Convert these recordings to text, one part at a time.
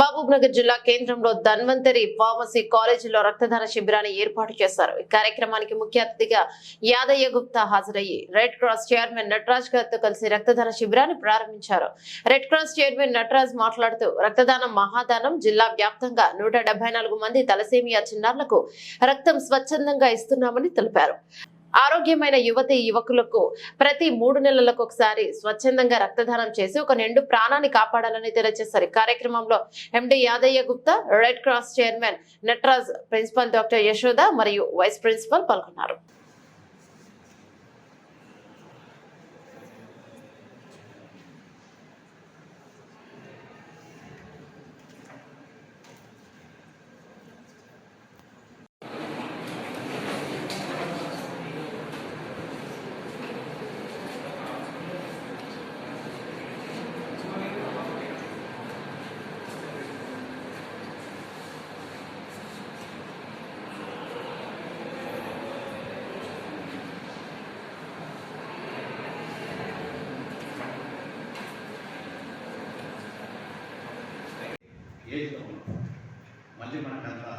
మహబూబ్ నగర్ జిల్లా కేంద్రంలో ధన్వంతరి ఫార్మసీ కాలేజీలో రక్తదాన శిబిరాన్ని ఏర్పాటు చేశారు. ఈ కార్యక్రమానికి ముఖ్య అతిథిగా యాదయ్య గుప్తా హాజరయ్యి రెడ్ క్రాస్ చైర్మన్ నటరాజ్ గారితో కలిసి రక్తదాన శిబిరాన్ని ప్రారంభించారు. రెడ్ క్రాస్ చైర్మన్ నటరాజ్ మాట్లాడుతూ రక్తదానం మహాదానం జిల్లా వ్యాప్తంగా నూట మంది తలసేమియా చిన్నారులకు రక్తం స్వచ్ఛందంగా ఇస్తున్నామని తెలిపారు. ఆరోగ్యమైన యువతి యువకులకు ప్రతి మూడు నెలలకు ఒకసారి స్వచ్ఛందంగా రక్తదానం చేసి ఒక నిండు ప్రాణాన్ని కాపాడాలని తెలియజేశారు. కార్యక్రమంలో MD Yadaiah Gupta Red Cross chairman Natraj principal doctor Yashoda మరియు వైస్ ప్రిన్సిపల్ పాల్గొన్నారు. ఏజ్లో ఉన్నాం మళ్ళీ మనకంతా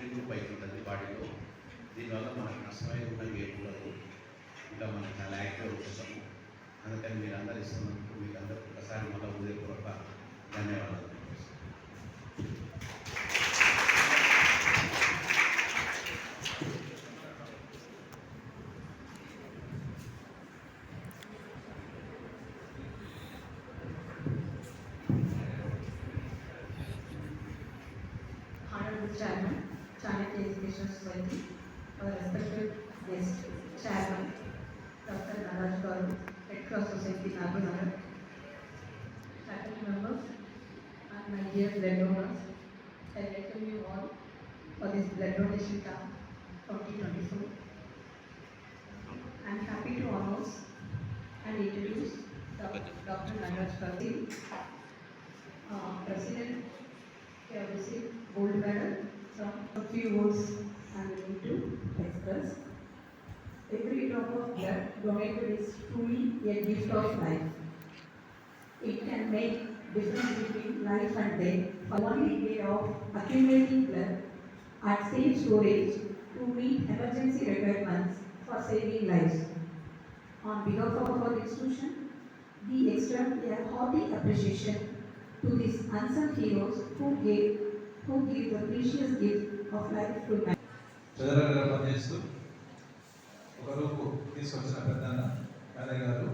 రిగ్రూప్ అవుతుంటుంది బాడీలో. దీనివల్ల మనకు నష్టమయ్యే కూడా ఏం ఉండదు. ఇంకా మనకు చాలా active Society, our respected guest, Chairman, Dr. Naraj Red Cross Society, faculty members, and my dear blood donors, I welcome you all for this blood donation camp 2024. I am happy to announce and introduce Dr. Naraj Garu, uh, President received gold medal from a few words I am going to express. Every drop of blood donated is truly a gift of life. It can make difference between life and death. The only way of accumulating blood at safe storage to meet emergency requirements for saving lives. On behalf of our institution, we extend a hearty appreciation to these unsung heroes who gave who gave the precious gift of life to man. చదరగా పనిచేస్తూ ఒక రూపు తీసుకొచ్చిన పెద్దన్న యాదయ్య గారు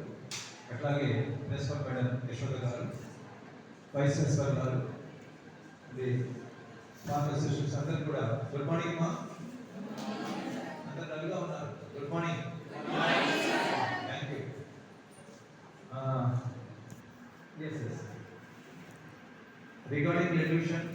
అట్లాగే principal madam Yashoda గారు vice principal గారు ఇది స్టాఫ్ అసిస్టెంట్స్ కూడా గుడ్ మార్నింగ్ మా అందరు నలుగా ఉన్నారు. Good morning. Thank you S S regarding reduction